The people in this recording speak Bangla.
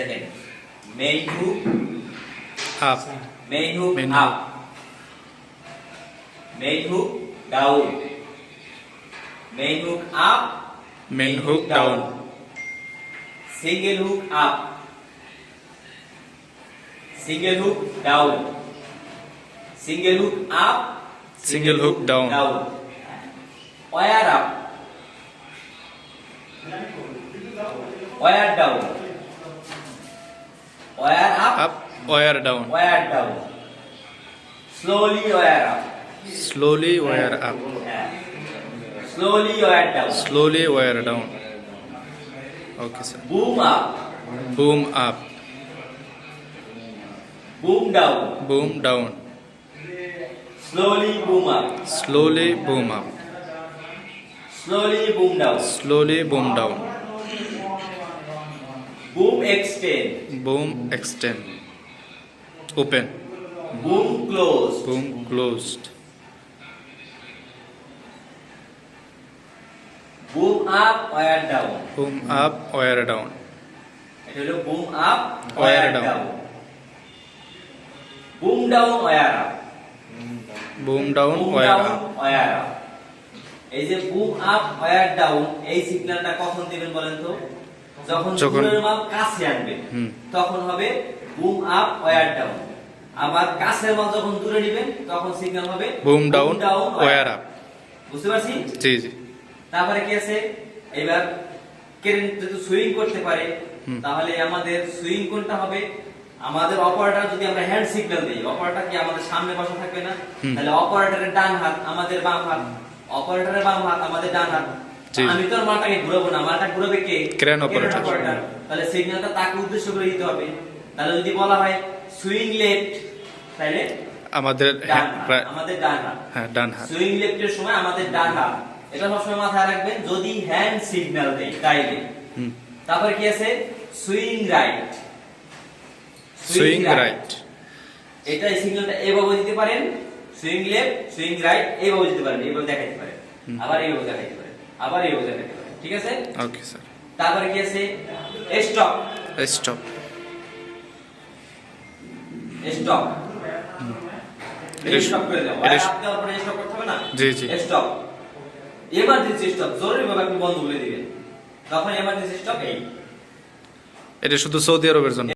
Second. Men who up. Men who Men up. Men who down. Men hook up. Main hook down. Single hook up. Single hook down. Single hook up. Single, single hook down. down. Wire up. Wire down. Wire up up wire down wire down slowly wire up slowly wire up slowly wire down slowly wire down okay sir boom up boom up boom down boom down slowly boom up slowly boom up slowly boom down slowly boom down boom extend boom extend open boom close boom closed boom up wire down boom up wire down এটা হলো boom up down. Down boom down wire up boom down down up wire up এই যে বুম আপ ওয়ার ডাউন এই সিগন্যালটা কখন দিবেন বলেন তো? যখন যখন- মাপ কাছে আনবেন তখন হবে বুম আপ ওয়ার ডাউন আবার কাছের মাপ যখন দূরে নেবেন তখন সিগন্যাল হবে বুম ডাউন ওয়ার আপ বুঝতে পারছি? জি জি। তারপরে কি আছে? এবার কারেন্ট যদি সুইং করতে পারে তাহলে আমাদের সুইং কোনটা হবে? আমাদের অপারেটর যদি আমরা হ্যান্ড সিগন্যাল দিই অপারেটর কি আমাদের সামনে বসা থাকবে না? তাহলে অপারেটরের ডান হাত আমাদের বাম হাত। অপারেটরের বাম হাত আমাদের ডান হাত। আমি তো মালটাকে ঘুরাবো না মালটা ঘুরাবে কে? Operator। operator। তাহলে সিগন্যালটা তাকে উদ্দেশ্য করে দিতে হবে। তাহলে যদি বলা হয় সুইং লেফট তাহলে আমাদের হ্যাঁ, আমাদের ডান হাত। হ্যাঁ ডান হাত। সুইং লেফটের সময় আমাদের ডান হাত। এটা সবসময় মাথায় রাখবেন যদি হ্যান্ড সিগন্যাল দেয় তাইলে তারপর কি আছে? সুইং রাইট সুইং রাইট এটা সিগন্যালটা এভাবে দিতে পারেন। সুইং লেফট সুইং রাইট এইভাবে দিতে পারেন এইভাবে দেখাইতে পারেন। আবার এইভাবে দেখাইতে আবার এইভাবে দেখাইতে পারেন ঠিক আছে? ওকে স্যার তারপরে কি আছে? স্টপ। স্টপ। স্টপ। স্টপ করে দাও। হাত দেওয়ার স্টপ করতে হবে না? জি, জি। স্টপ। এমার্জেন্সি স্টপ জরুরি ভাবে আপনি বন্ধ করে দিবেন। তখন এমার্জেন্সি স্টপ এই। এটা শুধু সৌদি আরবের জন্য।